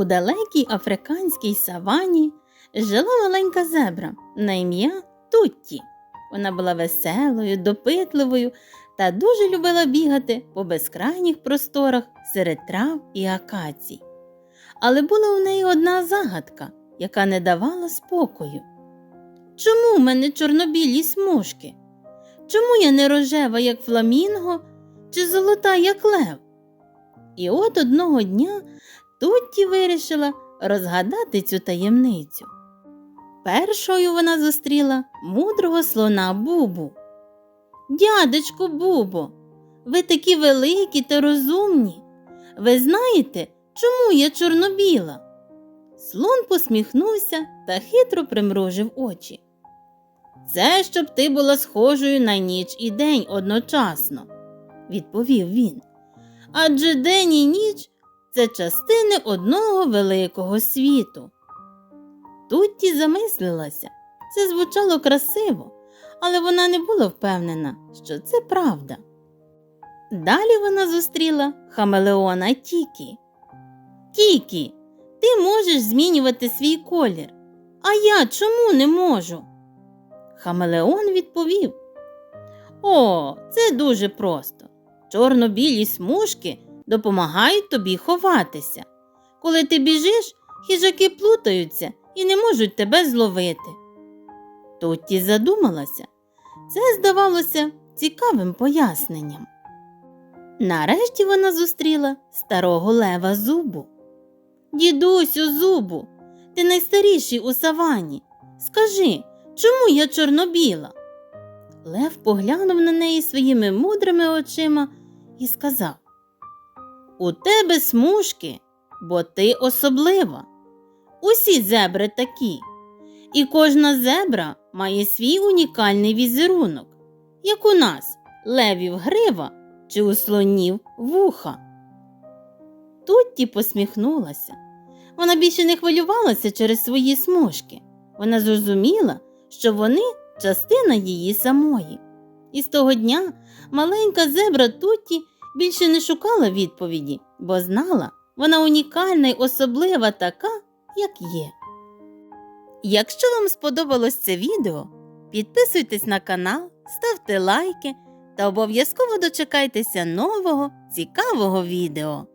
У далекій африканській савані жила маленька зебра на ім'я Тутті. Вона була веселою, допитливою та дуже любила бігати по безкрайніх просторах серед трав і акацій. Але була у неї одна загадка, яка не давала спокою. Чому в мене чорнобілі смужки? Чому я не рожева, як фламінго, чи золота, як лев? І от одного дня Тутті вирішила розгадати цю таємницю. Першою вона зустріла мудрого слона Бубу. Дядечку Бубо, ви такі великі та розумні. Ви знаєте, чому я чорнобіла? Слон посміхнувся та хитро примружив очі. Це щоб ти була схожою на ніч і день одночасно, відповів він. Адже день і ніч це частини одного великого світу. Тутті замислилася. Це звучало красиво, але вона не була впевнена, що це правда. Далі вона зустріла Хамелеона Тікі. Тікі, ти можеш змінювати свій колір. А я чому не можу? Хамелеон відповів: О, це дуже просто. Чорно-білі смужки допомагають тобі ховатися. Коли ти біжиш, хижаки плутаються і не можуть тебе зловити. Тутті задумалася. Це здавалося цікавим поясненням. Нарешті вона зустріла старого лева зубу. Дідусю зубу, ти найстаріший у савані. Скажи, чому я чорнобіла? Лев поглянув на неї своїми мудрими очима і сказав: У тебе смужки, бо ти особлива. Усі зебри такі, і кожна зебра має свій унікальний візерунок, як у нас левів грива чи у слонів вуха. Тутті посміхнулася. Вона більше не хвилювалася через свої смужки. Вона зрозуміла, що вони частина її самої. І з того дня маленька зебра Тутті більше не шукала відповіді, бо знала, вона унікальна й особлива така, як є. Якщо вам сподобалось це відео, підписуйтесь на канал, ставте лайки та обов'язково дочекайтеся нового цікавого відео.